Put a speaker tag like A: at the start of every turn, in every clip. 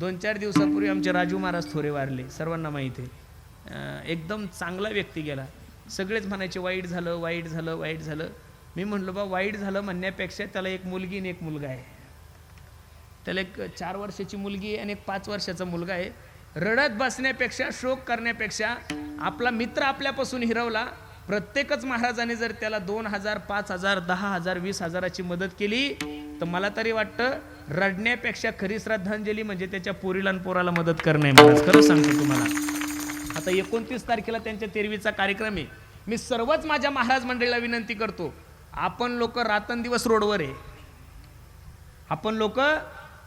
A: दोन चार दिवसापूर्वी आमचे राजू महाराज थोरे वारले सर्वांना माहिती आहे. एकदम चांगला व्यक्ती गेला. सगळेच म्हणायचे वाईट झालं वाईट झालं वाईट झालं. मी म्हणलो बा वाईट झालं म्हणण्यापेक्षा त्याला एक मुलगी आणि एक मुलगा आहे. त्याला एक चार वर्षाची मुलगी आहे आणि एक पाच वर्षाचा मुलगा आहे. रडत बसण्यापेक्षा शोक करण्यापेक्षा आपला मित्र आपल्यापासून हिरवला. प्रत्येकच महाराजाने जर त्याला दोन हजार पाच हजार दहा हजार वीस हजाराची मदत केली तर मला तरी वाटतं रडण्यापेक्षा खरी श्रद्धांजली म्हणजे त्याच्या पोरीला आणि पोराला मदत करणे महाराज. खरं सांगतो तुम्हाला. आता एकोणतीस तारखेला त्यांच्या तेरवीचा कार्यक्रम आहे. मी सर्वच माझ्या महाराज मंडळीला विनंती करतो आपण लोक रातंदिवस रोडवर आहे. आपण लोक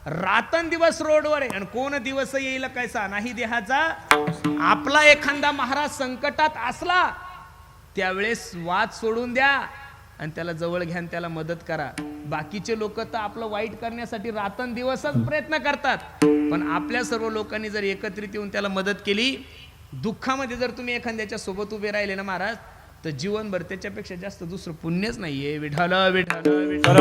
A: रातंदिवस रोडवर आहे. आणि कोण दिवस येईल कैसा? नाही देहाचा आपला एखादा महाराज संकटात असला त्यावेळेस वाद सोडून द्या आणि त्याला जवळ घ्या आणि त्याला मदत करा. बाकीचे लोक तर आपलं वाईट करण्यासाठी रात्रंदिवसच प्रयत्न करतात. पण आपल्या सर्व लोकांनी जर एकत्रित येऊन त्याला मदत केली दुःखामध्ये जर तुम्ही एखाद्याच्या सोबत उभे राहिले ना महाराज तर जीवनभर त्याच्यापेक्षा जास्त दुसरं पुण्यच नाहीये. विठाल विठाल विठाल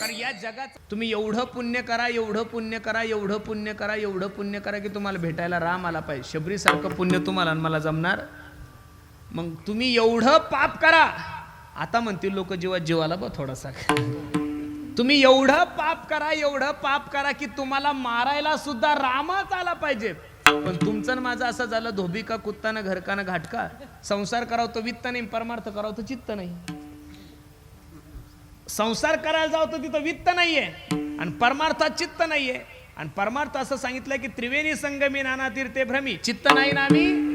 A: कारण या जगात तुम्ही एवढं पुण्य करा एवढं पुण्य करा एवढं पुण्य करा एवढं पुण्य करा की तुम्हाला भेटायला राम आला पाहिजे. शबरीसारखं पुण्य तुम्हाला मला जमणार मग तुम्ही एवढं पाप करा. आता म्हणतील लोक जीवा जीवाला बा थोडासा. तुम्ही एवढं पाप करा एवढं पाप करा की तुम्हाला मारायला सुद्धा रामच आला पाहिजे. पण तुमचं माझं असं झालं धोबी का कुत्ता ना घरका ना घाटका संसार कराव तो वित्त नाही परमार्थ करावं तर चित्त नाही. संसार करायला जावं तर तिथं वित्त नाहीये आणि परमार्थात चित्त नाहीये. आणि परमार्थ असं सांगितलं की त्रिवेणी संगमी नाना तीर्थे भ्रमी. चित्त नाही ना आम्ही?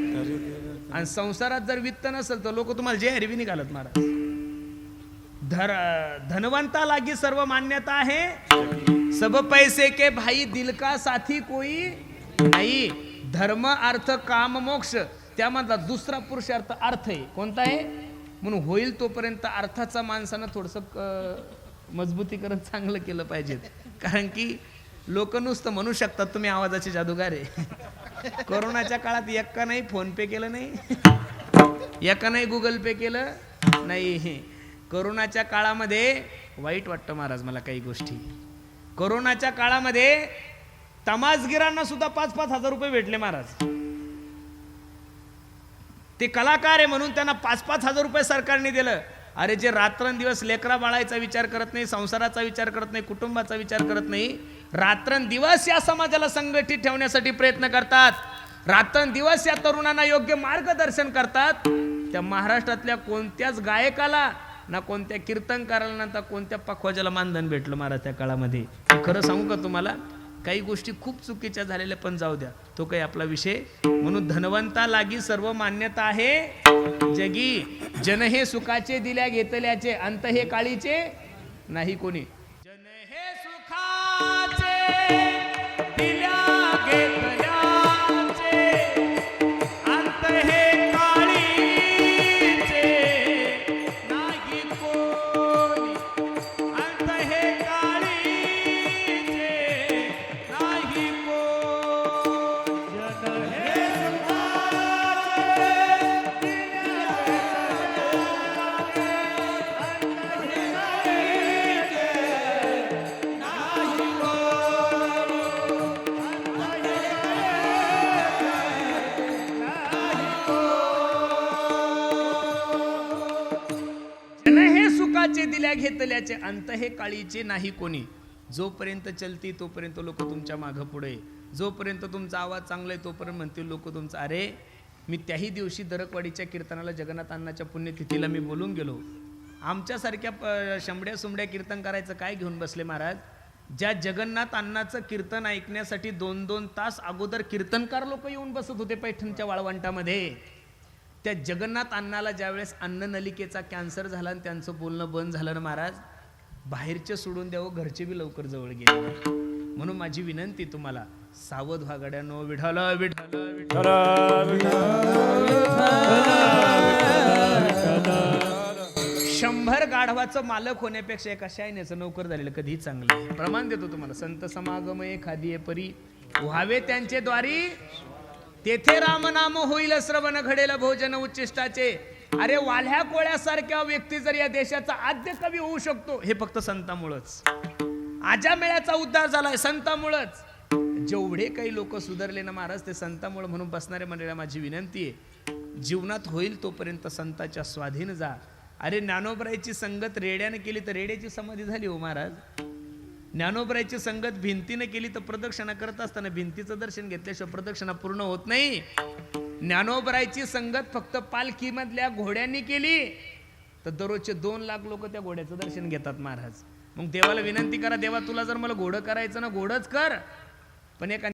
A: आणि संसारात जर वित्त नसेल तर लोक तुम्हाला जे हरवी निघालत महाराज धर धनवंता लागी सर्व मान्यता आहे. सब पैसे के भाई दिल का साथी कोई नाही. धर्म अर्थ काम मोक्ष. त्यामधला दुसरा पुरुषार्थ अर्थ आहे. कोणता आहे? म्हणून होईल तोपर्यंत अर्थाचा माणसानं थोडस मजबूतीकरण चांगलं केलं पाहिजे कारण की लोक नुसतं म्हणू शकतात तुम्ही आवाजाचे जादूगार आहे. कोरोनाच्या काळात एका नाही फोन पे केलं नाही. एका नाही गुगल पे केलं नाही. करोनाच्या काळामध्ये वाईट वाटतं महाराज मला काही गोष्टी. करोनाच्या काळामध्ये तमासगिरांना सुद्धा पाच पाच हजार रुपये भेटले महाराज. ते कलाकार आहे म्हणून त्यांना पाच पाच हजार रुपये सरकारने दिलं. अरे जे रात्रंदिवस लेकरा बाळायचा विचार करत नाही संसाराचा विचार करत नाही कुटुंबाचा विचार करत नाही रात्रंदिवस या समाजाला संघटित ठेवण्यासाठी प्रयत्न करतात. रात्रंदिवस या तरुणांना योग्य मार्गदर्शन करतात. त्या महाराष्ट्रातल्या कोणत्याच गायकाला ना कोणत्या कीर्तनकाराला ना कोणत्या पखवाजाला मानधन भेटलं महाराज त्या काळामध्ये? खरं सांगू का तुम्हाला? काही गोष्टी खूप चुकीच्या झालेल्या पण जाऊ द्या. तो काही आपला विषय. म्हणून धनवंता लागी सर्व मान्यता आहे. जगी जन हे सुखाचे दिल्या घेतल्याचे अंत हे काळीचे नाही कोणी. घेतल्याचे अंत हे काळीचे नाही कोणी. जोपर्यंत चलती तोपर्यंत लोक तुमच्या मागं पुढे. जोपर्यंत तुमचा आवाज चांगला आहे तोपर्यंत म्हणतील लोक तुमचा अरे मी त्याही दिवशी दरकवाडीच्या कीर्तनाला जगन्नाथ अण्णाच्या पुण्यतिथीला मी बोलून गेलो. आमच्यासारख्या प- शंभड्या सुंबड्या कीर्तन करायचं काय घेऊन बसले महाराज? ज्या जगन्नाथ अण्णाचं कीर्तन ऐकण्यासाठी दोन दोन तास अगोदर कीर्तनकार लोक येऊन बसत होते पैठणच्या वाळवंटामध्ये. त्या जगन्नाथ अण्णाला ज्यावेळेस अन्ननलिकेचा कॅन्सर झाला आणि त्यांचं बोलणं बंद झालं ना महाराज बाहेरचे सोडून द्यावं घरचे बी लवकर जवळ गेले म्हणून माझी विनंती तुम्हाला सावध व्हा गड्यानो विठाल विठाल विठाल शंभर गाढवाचं मालक होण्यापेक्षा एका शायनेचं नोकर झालेलं कधीही चांगलं प्रमाण देतो तुम्हाला संत समागम एखादी परी व्हावे त्यांचे द्वारी तेथे रामनाम होईल श्रवण घडेल भोजन उच्चिष्टाचे अरे वाल्ह्या कोळ्यासारख्या व्यक्ती जर या देशाचा आद्य कवी होऊ शकतो हे फक्त संतामुळंच. आजा मेळ्याचा उद्धार झालाय संतामुळंच. जेवढे काही लोक सुधारले ना महाराज ते संतामुळे म्हणून बसणाऱ्या मंडळीला माझी विनंती आहे जीवनात होईल तोपर्यंत संताच्या स्वाधीन जा. अरे ज्ञानोबरायची संगत रेड्याने केली तर रेड्याची समाधी झाली हो महाराज. ज्ञानोबरायची संगत भिंतीने केली तर प्रदक्षिणा करत असताना भिंतीचं दर्शन घेतल्याशिवाय प्रदक्षिणा पूर्ण होत नाही. ज्ञानोबरायची संगत फक्त पालखीमधल्या घोड्यांनी केली तर दररोजचे दोन लाख लोक त्या घोड्याचं दर्शन घेतात महाराज. मग देवाला विनंती करा देवा तुला जर मला घोडं करायचं ना घोडंच कर. पण एका